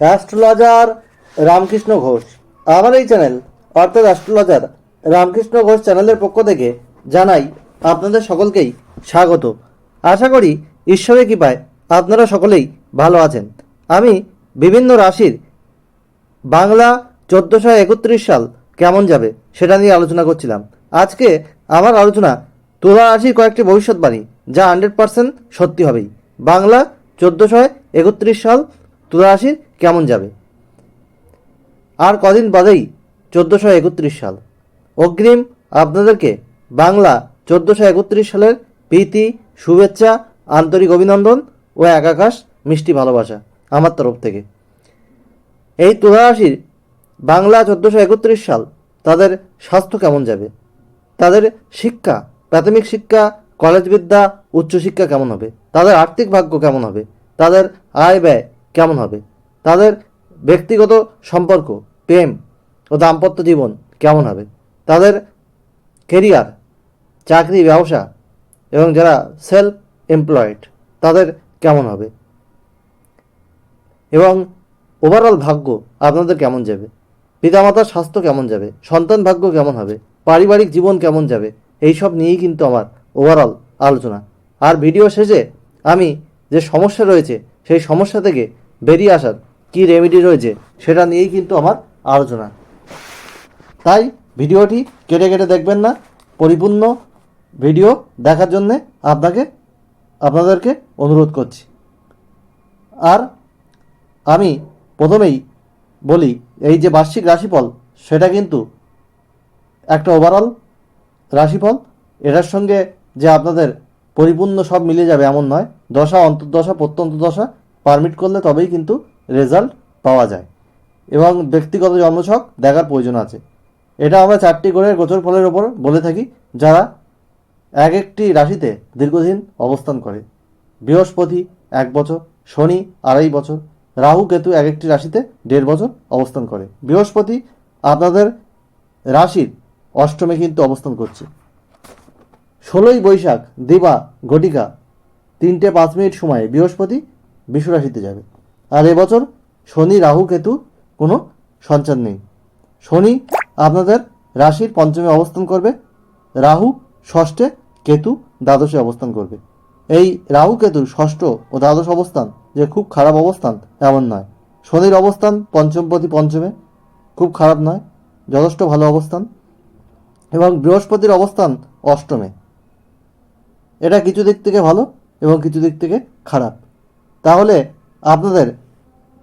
Astrologer Ramakrishna Ghosh. আমার এই channel, অর্থাৎ অ্যাস্ট্রোলজার রামকৃষ্ণ ঘোষ চ্যানেলের পক্ষ থেকে জানাই আপনাদের সকলকেই স্বাগত। আশা করি ঈশ্বরের কৃপায় আপনারা সকলেই ভালো আছেন। আমি বিভিন্ন রাশির বাংলা চোদ্দোশো একত্রিশ সাল কেমন যাবে সেটা নিয়ে আলোচনা করছিলাম। আজকে আমার আলোচনা তুলা রাশির কয়েকটি ভবিষ্যৎবাণী, যা হান্ড্রেড পার্সেন্ট সত্যি হবেই। বাংলা চোদ্দোশো একত্রিশ সাল তুলা রাশির কেমন যাবে? আর কদিন বাদেই চোদ্দোশো একত্রিশ সাল। অগ্রিম আপনাদেরকে বাংলা চোদ্দোশো একত্রিশ সালের প্রীতি, শুভেচ্ছা, আন্তরিক অভিনন্দন ও একাকাশ মিষ্টি ভালোবাসা আমার তরফ থেকে। এই তুলা বাংলা চোদ্দোশো একত্রিশ সাল তাদের স্বাস্থ্য কেমন যাবে? তাদের শিক্ষা, প্রাথমিক শিক্ষা, কলেজ বিদ্যা, উচ্চশিক্ষা কেমন হবে? তাদের আর্থিক ভাগ্য কেমন হবে? তাদের আয় ব্যয় কেমন হবে? তাদের ব্যক্তিগত সম্পর্ক, প্রেম ও দাম্পত্য জীবন কেমন হবে? তাদের কেরিয়ার চাকরি, ব্যবসা এবং যারা সেলফ এমপ্লয়েড তাদের কেমন হবে? এবং ওভারঅল ভাগ্য আপনাদের কেমন যাবে? পিতামাতার স্বাস্থ্য কেমন যাবে? সন্তান ভাগ্য কেমন হবে? পারিবারিক জীবন কেমন যাবে? এই সব নিয়েই কিন্তু আমার ওভারঅল আলোচনা। আর ভিডিও শেষে আমি যে সমস্যা রয়েছে, সেই সমস্যা থেকে বেরিয়ে আসার কী রেমেডি রয়েছে সেটা নিয়েই কিন্তু আমার আলোচনা। তাই ভিডিওটি কেটে কেটে দেখবেন না, পরিপূর্ণ ভিডিও দেখার জন্যে আপনাকে, আপনাদেরকে অনুরোধ করছি। আর আমি প্রথমেই বলি, এই যে বার্ষিক রাশিফল, সেটা কিন্তু একটা ওভারঅল রাশিফল। এটার সঙ্গে যে আপনাদের পরিপূর্ণ সব মিলে যাবে এমন নয়। দশা, অন্তর্দশা প্রত্যন্ত দশা পারমিট করলে তবেই কিন্তু রেজাল্ট পাওয়া যায়। এবং ব্যক্তিগত জন্মছক দেখার প্রয়োজন আছে। এটা আমরা চারটি গ্রহের গোচর ফলের ওপর বলে থাকি, যারা এক একটি রাশিতে দীর্ঘদিন অবস্থান করে। বৃহস্পতি এক বছর, শনি আড়াই বছর, রাহু কেতু এক একটি রাশিতে দেড় বছর অবস্থান করে। বৃহস্পতি আপনাদের রাশির অষ্টমে কিন্তু অবস্থান করছে। ষোলোই বৈশাখ, দিবা, ঘটিকা, তিনটে পাঁচ মিনিট সময়ে বৃহস্পতি বিশ্বরাশিতে যাবে। আর এবছর শনি, রাহু, কেতু কোনো সঞ্চার নেই। শনি আপনাদের রাশির পঞ্চমে অবস্থান করবে, রাহু ষষ্ঠে, কেতু দ্বাদশে অবস্থান করবে। এই রাহু, কেতুর ষষ্ঠ ও দ্বাদশ অবস্থান যে খুব খারাপ অবস্থান এমন নয়। শনির অবস্থান পঞ্চমপতি পঞ্চমে খুব খারাপ নয়, যথেষ্ট ভালো অবস্থান এবং বৃহস্পতির অবস্থান অষ্টমে। এটা কিছু দিক থেকে ভালো এবং কিছু দিক থেকে খারাপ। তাহলে আপনাদের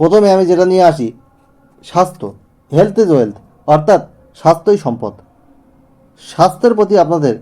প্রথমে আমি যেটা নিয়ে আসি, স্বাস্থ্য হেলথ ইজ ওয়েলথ অর্থাৎ স্বাস্থ্যই সম্পদ। স্বাস্থ্যের প্রতি আপনাদের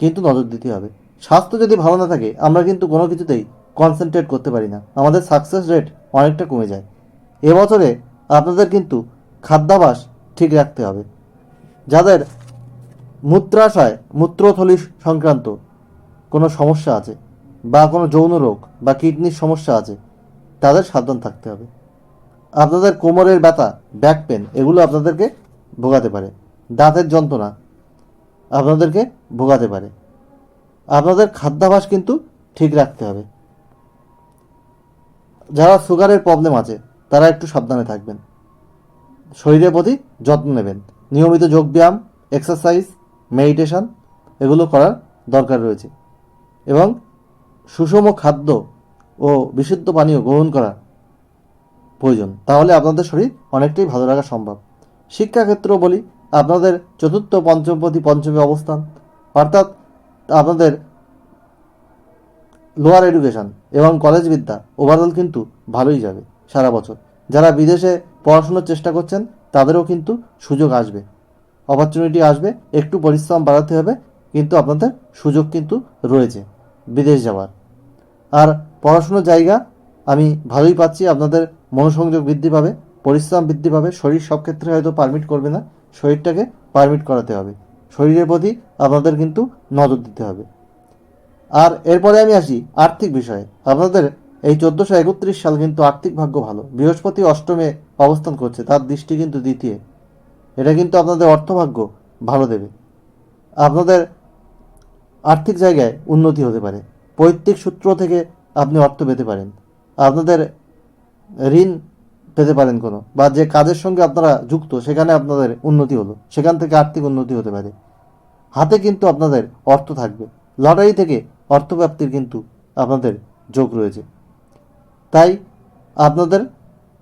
কিন্তু নজর দিতে হবে। স্বাস্থ্য যদি ভালো না থাকে, আমরা কিন্তু কোনো কিছুতেই কনসেন্ট্রেট করতে পারি না। আমাদের সাকসেস রেট অনেকটা কমে যায়। এবছরে আপনাদের কিন্তু খাদ্যাভাস ঠিক রাখতে হবে। যাদের মূত্রাশয়, মূত্রথলি সংক্রান্ত কোনো সমস্যা আছে বা কোনো যৌন রোগ বা কিডনির সমস্যা আছে, তাদের সাবধান থাকতে হবে। আপনাদের কোমরের ব্যথা, ব্যাক পেন, এগুলো আপনাদেরকে ভোগাতে পারে। দাঁতের যন্ত্রণা, আপনাদেরকে ভোগাতে পারে। আপনাদের খাদ্যাভাস কিন্তু ঠিক রাখতে হবে। যারা সুগারের প্রবলেম আছে, তারা একটু সাবধানে থাকবেন। শরীরের প্রতি যত্ন নেবেন। নিয়মিত যোগব্যায়াম এক্সারসাইজ মেডিটেশন এগুলো করার দরকার রয়েছে। এবং সুষম খাদ্য ও বিশুদ্ধ পানীয় গ্রহণ করা প্রয়োজন। তাহলে আপনাদের শরীর অনেকটাই ভালো রাখা সম্ভব। শিক্ষাক্ষেত্র বলি, আপনাদের চতুর্থ পঞ্চমপতি পঞ্চমী অবস্থান, অর্থাৎ আপনাদের লোয়ার এডুকেশন এবং কলেজ বিদ্যা ওভারঅল কিন্তু ভালোই যাবে সারা বছর। যারা বিদেশে পড়াশোনার চেষ্টা করছেন, তাদেরও কিন্তু সুযোগ আসবে। অপরচুনিটি আসবে, একটু পরিশ্রম বাড়াতে হবে, কিন্তু আপনাদের সুযোগ কিন্তু রয়েছে বিদেশ যাওয়ার। আর পড়াশুনোর জায়গা আমি ভালোই পাচ্ছি, আপনাদের মনোসংযোগ বৃদ্ধি পাবে, পরিশ্রম বৃদ্ধি পাবে, শরীর সব ক্ষেত্রে হয়তো পারমিট করবে না, শরীরটাকে পারমিট করাতে হবে। শরীরের প্রতি আপনাদের কিন্তু নজর দিতে হবে। আর এরপরে আমি আসি আর্থিক বিষয়ে। আপনাদের এই চোদ্দোশো একত্রিশ সাল কিন্তু আর্থিক ভাগ্য ভালো। বৃহস্পতি অষ্টমে অবস্থান করছে, তার দৃষ্টি কিন্তু দ্বিতীয়। এটা কিন্তু আপনাদের অর্থভাগ্য ভালো দেবে। আপনাদের আর্থিক জায়গায় উন্নতি হতে পারে। পৈতৃক সূত্র থেকে আপনি অর্থ পেতে পারেন। আপনাদের ঋণ পেতে পারেন কোনো, বা যে কাজের সঙ্গে আপনারা যুক্ত, সেখানে আপনাদের উন্নতি হলো, সেখান থেকে আর্থিক উন্নতি হতে পারে। হাতে কিন্তু আপনাদের অর্থ থাকবে, লটারি থেকে অর্থপ্রাপ্তির কিন্তু আপনাদের যোগ রয়েছে। তাই আপনাদের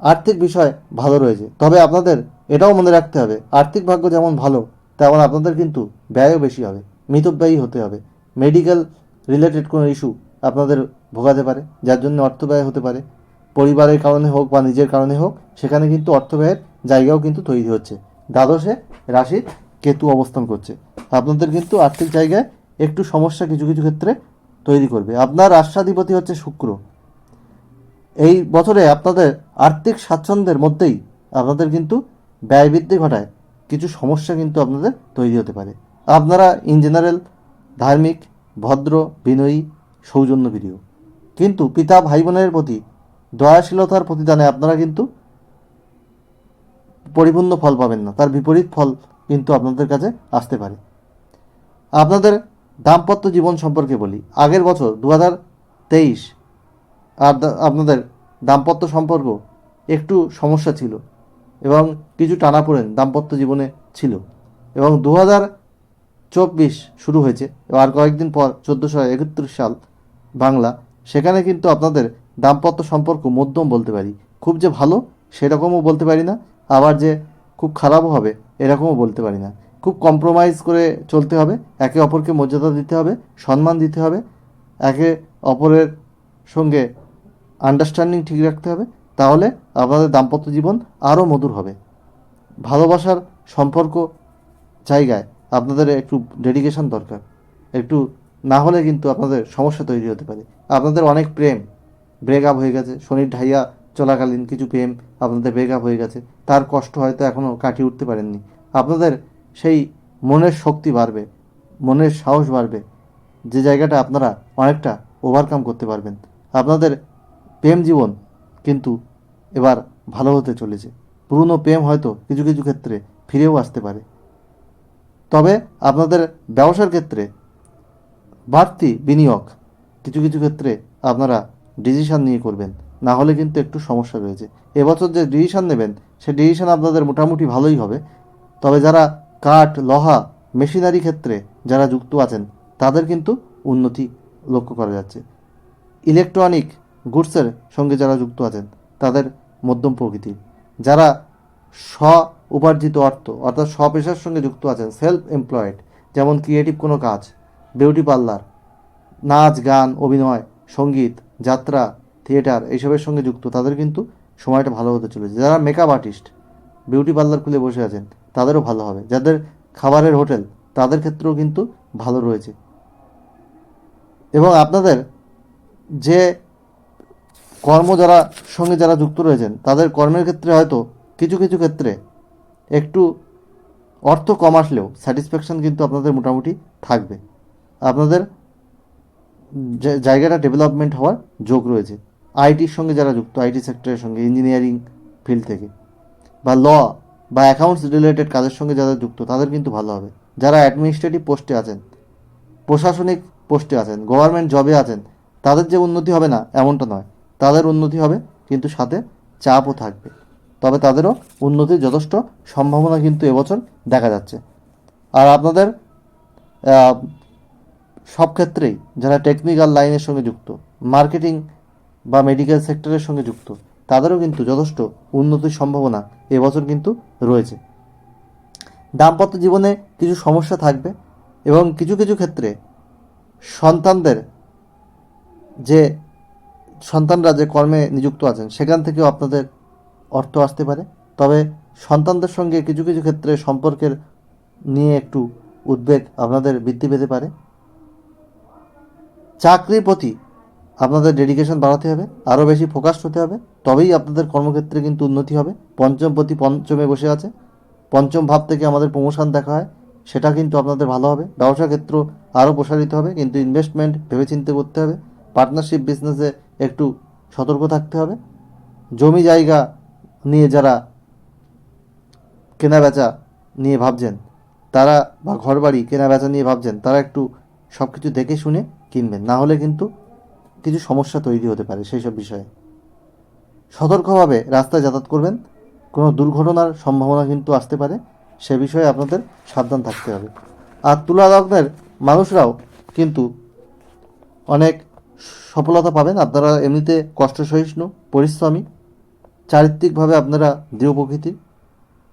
আর্থিক বিষয় ভালো রয়েছে, তবে আপনাদের এটাও মনে রাখতে হবে, আর্থিক ভাগ্য যেমন ভালো, তেমন আপনাদের কিন্তু ব্যয়ও বেশি হবে, মিতব্যয়ী হতে হবে। মেডিকেল রিলেটেড কোনো ইস্যু আপনাদের ভোগাতে পারে, যার জন্য অর্থ ব্যয় হতে পারে, পরিবারের কারণে হোক বা নিজের কারণে হোক, সেখানে কিন্তু অর্থ ব্যয়ের জায়গাও কিন্তু তৈরি হচ্ছে। দ্বাদশে রাশির কেতু অবস্থান করছে। আপনাদের কিন্তু আর্থিক জায়গায় একটু সমস্যা কিছু কিছু ক্ষেত্রে তৈরি করবে। আপনার রাষ্ট্রাধিপতি হচ্ছে শুক্র। এই বছরে আপনাদের আর্থিক স্বাচ্ছন্দ্যের মধ্যেই আপনাদের কিন্তু ব্যয় বৃদ্ধি ঘটায়। কিছু সমস্যা কিন্তু আপনাদের তৈরি হতে পারে। আপনারা ইন জেনারেল ধার্মিক ভদ্র, বিনয়ী, সৌজন্য সৌজন্যপ্রিয় কিন্তু পিতা ভাই বোনের প্রতি দয়াশীলতার প্রতিদানে আপনারা কিন্তু পরিপূর্ণ ফল পাবেন না। তার বিপরীত ফল কিন্তু আপনাদের কাছে আসতে পারে। আপনাদের দাম্পত্য জীবন সম্পর্কে বলি। আগের বছর দু হাজার তেইশ আর আপনাদের দাম্পত্য সম্পর্ক একটু সমস্যা ছিল এবং কিছু টানাপোড়েন দাম্পত্য জীবনে ছিল। এবং দু হাজার চব্বিশ শুরু হয়েছে আর কয়েকদিন পর চোদ্দোশো একত্রিশ সাল বাংলা। সেখানে কিন্তু আপনাদের দাম্পত্য সম্পর্ক মধ্যম বলতে পারি। খুব যে ভালো সেরকমও বলতে পারি না, আবার যে খুব খারাপও হবে এরকমও বলতে পারি না। খুব কম্প্রোমাইজ করে চলতে হবে, একে অপরকে মর্যাদা দিতে হবে, সম্মান দিতে হবে, একে অপরের সঙ্গে আন্ডারস্ট্যান্ডিং ঠিক রাখতে হবে, তাহলে আপনাদের দাম্পত্য জীবন আরও মধুর হবে। ভালোবাসার সম্পর্ক জায়গায় আপনাদের একটু ডেডিকেশন দরকার। একটু না হলে কিন্তু আপনাদের সমস্যা তৈরি হতে পারে। আপনাদের অনেক প্রেম ব্রেকআপ হয়ে গেছে। শনির ঢাইয়া চলাকালীন কিছু প্রেম আপনাদের ব্রেকআপ হয়ে গেছে। তার কষ্ট হয়তো এখনও কাটিয়ে উঠতে পারেননি। আপনাদের সেই মনের শক্তি বাড়বে, মনের সাহস বাড়বে। যে জায়গাটা আপনারা অনেকটা ওভারকাম করতে পারবেন। আপনাদের প্রেম জীবন কিন্তু এবার ভালো হতে চলেছে। পুরনো প্রেম হয়তো কিছু কিছু ক্ষেত্রে ফিরেও আসতে পারে। তবে আপনাদের ব্যবসার ক্ষেত্রে বাড়তি বিনিয়োগ কিছু কিছু ক্ষেত্রে আপনারা ডিসিশন নিয়ে করবেন। না হলে কিন্তু একটু সমস্যা রয়েছে। এবছর যে ডিসিশন নেবেন, সে ডিসিশন আপনাদের মোটামুটি ভালোই হবে। তবে যারা কাঠ, লোহা মেশিনারি ক্ষেত্রে যারা যুক্ত আছেন, তাদের কিন্তু উন্নতি লক্ষ্য করা যাচ্ছে। ইলেকট্রনিক গুডসের সঙ্গে যারা যুক্ত আছেন, তাদের মধ্যম প্রকৃতি যারা স্ব উপার্জিত অর্থ, অর্থাৎ স্বপেশার সঙ্গে যুক্ত আছেন সেলফ এমপ্লয়েড যেমন ক্রিয়েটিভ কোনো কাজ বিউটি পার্লার নাচ, গান, অভিনয়, সংগীত, যাত্রা থিয়েটার এইসবের সঙ্গে যুক্ত, তাদের কিন্তু সময়টা ভালো হতে চলেছে। যারা মেকআপ আর্টিস্ট বিউটি পার্লার খুলে বসে আছেন, তাদেরও ভালো হবে। যাদের খাবারের হোটেল, তাদের ক্ষেত্রেও কিন্তু ভালো রয়েছে। এবং আপনাদের যে কর্ম যারা সঙ্গে যারা যুক্ত রয়েছেন, তাদের কর্মের ক্ষেত্রে হয়তো কিছু কিছু ক্ষেত্রে একটু অর্থ কম আসলেও স্যাটিসফ্যাকশন কিন্তু আপনাদের মোটামুটি থাকবে। আপনাদের জায়গাটা ডেভেলপমেন্ট হওয়ার যোগ রয়েছে। আইটির সঙ্গে যারা যুক্ত আইটি সেক্টরের সঙ্গে ইঞ্জিনিয়ারিং ফিল্ড থেকে, বা ল বা অ্যাকাউন্টস রিলেটেড কাজের সঙ্গে যারা যুক্ত, তাদের কিন্তু ভালো হবে। যারা অ্যাডমিনিস্ট্রেটিভ পোস্টে আছেন, প্রশাসনিক পোস্টে আছেন গভর্নমেন্ট জবে আছেন, তাদের যে উন্নতি হবে না, এমনটা নয়। তাদের উন্নতি হবে, কিন্তু সাথে চাপও থাকবে। তবে তাদেরও উন্নতির যথেষ্ট সম্ভাবনা কিন্তু এবছর দেখা যাচ্ছে। আর আপনাদের সব ক্ষেত্রেই যারা টেকনিক্যাল লাইনের সঙ্গে যুক্ত মার্কেটিং বা মেডিকেল সেক্টরের সঙ্গে যুক্ত, তাদেরও কিন্তু যথেষ্ট উন্নতির সম্ভাবনা এবছর কিন্তু রয়েছে। দাম্পত্য জীবনে কিছু সমস্যা থাকবে এবং কিছু কিছু ক্ষেত্রে সন্তানদের যে, সন্তানরা যে কর্মে নিযুক্ত আছেন, সেখান থেকেও আপনাদের অর্থ আসতে পারে। তবে সন্তানদের সঙ্গে কিছু কিছু ক্ষেত্রে সম্পর্কের নিয়ে একটু উদ্বেগ আপনাদের বৃদ্ধি পেতে পারে। চাকরির প্রতি আপনাদের ডেডিকেশন বাড়াতে হবে, আরও বেশি ফোকাস হতে হবে। তবেই আপনাদের কর্মক্ষেত্রে কিন্তু উন্নতি হবে। পঞ্চম প্রতি পঞ্চমে বসে আছে। পঞ্চম ভাব থেকে আমাদের প্রমোশন দেখা হয়, সেটা কিন্তু আপনাদের ভালো হবে। ব্যবসা ক্ষেত্র আরও প্রসারিত হবে, কিন্তু ইনভেস্টমেন্ট ভেবেচিন্তে করতে হবে। পার্টনারশিপ বিজনেসে একটু সতর্ক থাকতে হবে। জমি জায়গা নিয়ে যারা কেনা বেচা নিয়ে ভাবছেন, তারা বা ঘর বাড়ি কেনা বেচা নিয়ে ভাবছেন, তারা একটু সব কিছু দেখে শুনে কিনবেন। না হলে কিন্তু কিছু সমস্যা তৈরি হতে পারে সেই সব বিষয়ে। সতর্কভাবে রাস্তায় যাতায়াত করবেন। কোনো দুর্ঘটনার সম্ভাবনা কিন্তু আসতে পারে। সে বিষয়ে আপনাদের সাবধান থাকতে হবে। আর তুলা লগ্নের মানুষরাও কিন্তু অনেক সফলতা পাবেন। আপনারা এমনিতে কষ্ট সহিষ্ণু পরিশ্রমী। চারিত্রিকভাবে আপনারা দৃঢ় প্রকৃতির।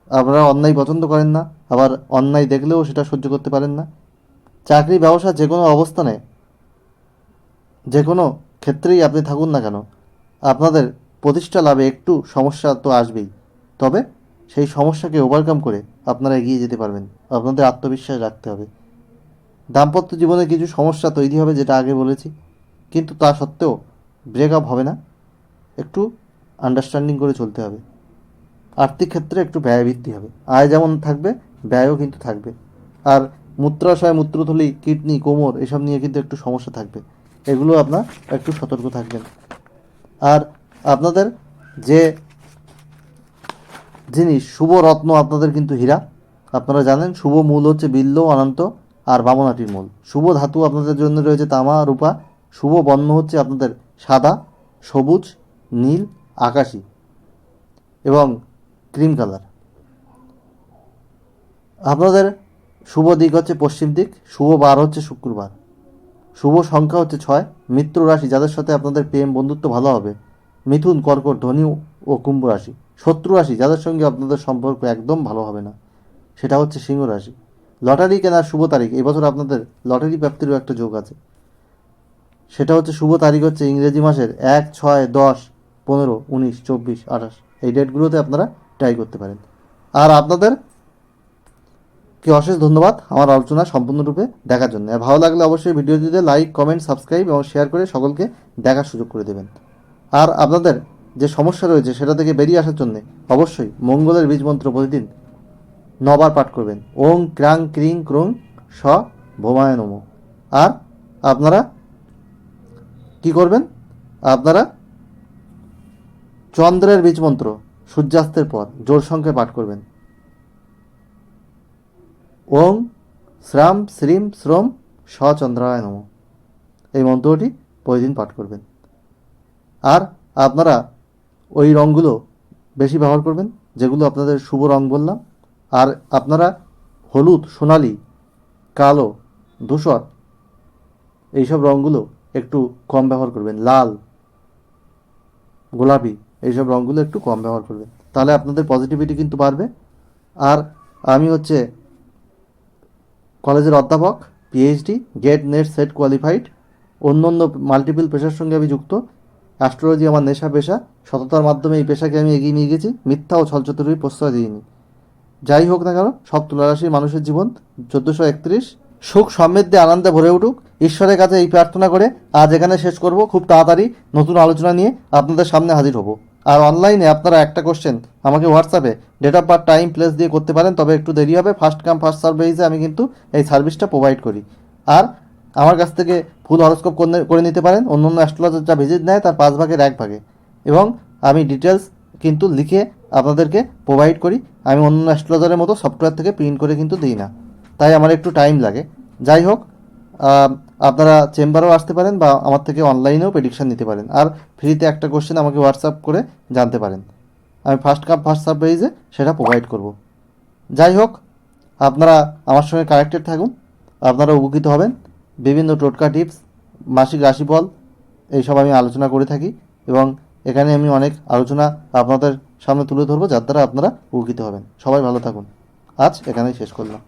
আপনারা অন্যায় পছন্দ করেন না, আবার অন্যায় দেখলেও সেটা সহ্য করতে পারেন না। চাকরি, ব্যবসা যে কোনো অবস্থানে, যে কোনো ক্ষেত্রেই আপনি থাকুন না কেন। আপনাদের প্রতিষ্ঠা লাভে একটু সমস্যা তো আসবেই। তবে সেই সমস্যাকে ওভারকাম করে আপনারা এগিয়ে যেতে পারবেন। আপনাদের আত্মবিশ্বাস রাখতে হবে। দাম্পত্য জীবনে কিছু সমস্যা তৈরি হবে, যেটা আগে বলেছি। কিন্তু তা সত্ত্বেও ব্রেকআপ হবে না। একটু আন্ডারস্ট্যান্ডিং করে চলতে হবে। আর্থিক ক্ষেত্রে একটু ব্যয় বৃদ্ধি হবে। আয় যেমন থাকবে, ব্যয়ও কিন্তু থাকবে। আর মূত্রাশয়, মূত্রথলি, কিডনি, কোমর, এসব নিয়ে কিন্তু একটু সমস্যা থাকবে। এগুলো আপনার একটু সতর্ক থাকবেন। আর আপনাদের যে জিনিস শুভ রত্ন আপনাদের কিন্তু হীরা। আপনারা জানেন, শুভ মূল হচ্ছে বিল্ল, অনন্ত আর বামনাটির মূল। শুভ ধাতু আপনাদের জন্য রয়েছে তামা, রূপা। শুভ বর্ণ হচ্ছে আপনাদের সাদা, সবুজ, নীল আকাশী এবং ক্রিম কালার। আপনাদের শুভ দিক হচ্ছে পশ্চিম দিক, শুভ বার হচ্ছে শুক্রবার। শুভ সংখ্যা হচ্ছে ছয়, মিত্র রাশি, যাদের সাথে আপনাদের প্রেম, বন্ধুত্ব ভালো হবে। মিথুন, কর্কট, ধনী ও কুম্ভ রাশি। শত্রু রাশি, যাদের সঙ্গে আপনাদের সম্পর্ক একদম ভালো হবে না। সেটা হচ্ছে সিংহ রাশি। লটারি কেনার শুভ তারিখ এবছর আপনাদের লটারি প্রাপ্তিরও একটা যোগ আছে। সেটা হচ্ছে শুভ তারিখ হচ্ছে ইংরেজি মাসের এক, ছয়, দশ পনেরো, উনিশ, চব্বিশ, আঠাশ। এই ডেটগুলোতে আপনারা ট্রাই করতে পারেন। আর আপনাদের কে অশেষ ধন্যবাদ আমার আলোচনা সম্পূর্ণরূপে দেখার জন্য। আর ভালো লাগলে অবশ্যই ভিডিওটিতে লাইক কমেন্ট সাবস্ক্রাইব এবং শেয়ার করে সকলকে দেখার সুযোগ করে দেবেন। আর আপনাদের যে সমস্যা রয়েছে সেটা থেকে বেরিয়ে আসার জন্য অবশ্যই মঙ্গলের বীজ মন্ত্র প্রতিদিন নবার পাঠ করবেন। ওং ক্রাং ক্রিং ক্রুং স ভোমায় নম। আর আপনারা কি করবেন? আপনারা চন্দ্রের বীজ মন্ত্র সূর্যাস্তের পর জোর সংখ্যায় পাঠ করবেন। ওং শ্রাম শ্রীম শ্রম সচন্দ্রায় নম। এই মন্ত্রটি প্রতিদিন পাঠ করবেন। আর আপনারা ওই রঙগুলো বেশি ব্যবহার করবেন, যেগুলো আপনাদের শুভ রং বললাম। আর আপনারা হলুদ, সোনালি, কালো, ধূসর এইসব রঙগুলো একটু কম ব্যবহার করবেন। লাল, গোলাপি এইসব রঙগুলো একটু কম ব্যবহার করবেন। তাহলে আপনাদের পজিটিভিটি কিন্তু বাড়বে। আর আমি হচ্ছে কলেজের অধ্যাপক PhD GATE NET SET qualified অন্য অন্য মাল্টিপল পেশার সঙ্গে আমি যুক্ত। অ্যাস্ট্রোলজি আমার নেশা পেশা, সততার মাধ্যমে এই পেশাকে আমি এগিয়ে নিয়ে গেছি, মিথ্যা ও ছলচতুরির প্রশ্রয় দিইনি। যাই হোক না কেন সব তুলারাশির মানুষের জীবন, চোদ্দোশো একত্রিশ, সুখ সমৃদ্ধি, আনন্দে ভরে উঠুক। ঈশ্বরের কাছে এই প্রার্থনা করে আজ এখানে শেষ করব। খুব তাড়াতাড়ি নতুন আলোচনা নিয়ে আপনাদের সামনে হাজির হব। আর অনলাইনে আপনারা একটা কোশ্চেন আমাকে হোয়াটসঅ্যাপে date of birth time place দিয়ে করতে পারেন, তবে একটু দেরি হবে। ফার্স্ট কাম ফার্স্ট সার্ভ বেসে আমি কিন্তু এই সার্ভিসটা প্রোভাইড করি। আর আমার কাছ থেকে ফুল হরস্কোপ করে নিতে পারেন। অন্য অন্য অ্যাস্ট্রোলজার যা ভিজিট নেয়, তার পাঁচ ভাগের এক ভাগে। এবং আমি ডিটেলস কিন্তু লিখে আপনাদেরকে প্রোভাইড করি। আমি অন্য অ্যাস্ট্রোলজারের মতো সফটওয়্যার থেকে প্রিন্ট করে কিন্তু দিই না। তাই আমার একটু টাইম লাগে। যাই হোক আপনারা চেম্বারেও আসতে পারেন বা আমার থেকে অনলাইনেও প্রেডিকশান নিতে পারেন। আর ফ্রিতে একটা কোশ্চেন আমাকে হোয়াটসঅ্যাপ করে জানতে পারেন। আমি ফার্স্ট কাপ ফার্স্ট সার্ভ বেরিজে সেটা প্রোভাইড করব। যাই হোক, আপনারা আমার সঙ্গে কানেক্টেড থাকুন। আপনারা উপকৃত হবেন। বিভিন্ন টোটকা টিপস মাসিক রাশিফল, এইসব আমি আলোচনা করে থাকি এবং এখানে আমি অনেক আলোচনা আপনাদের সামনে তুলে ধরবো যার দ্বারা আপনারা উপকৃত হবেন। সবাই ভালো থাকুন। আজ এখানেই শেষ করলাম।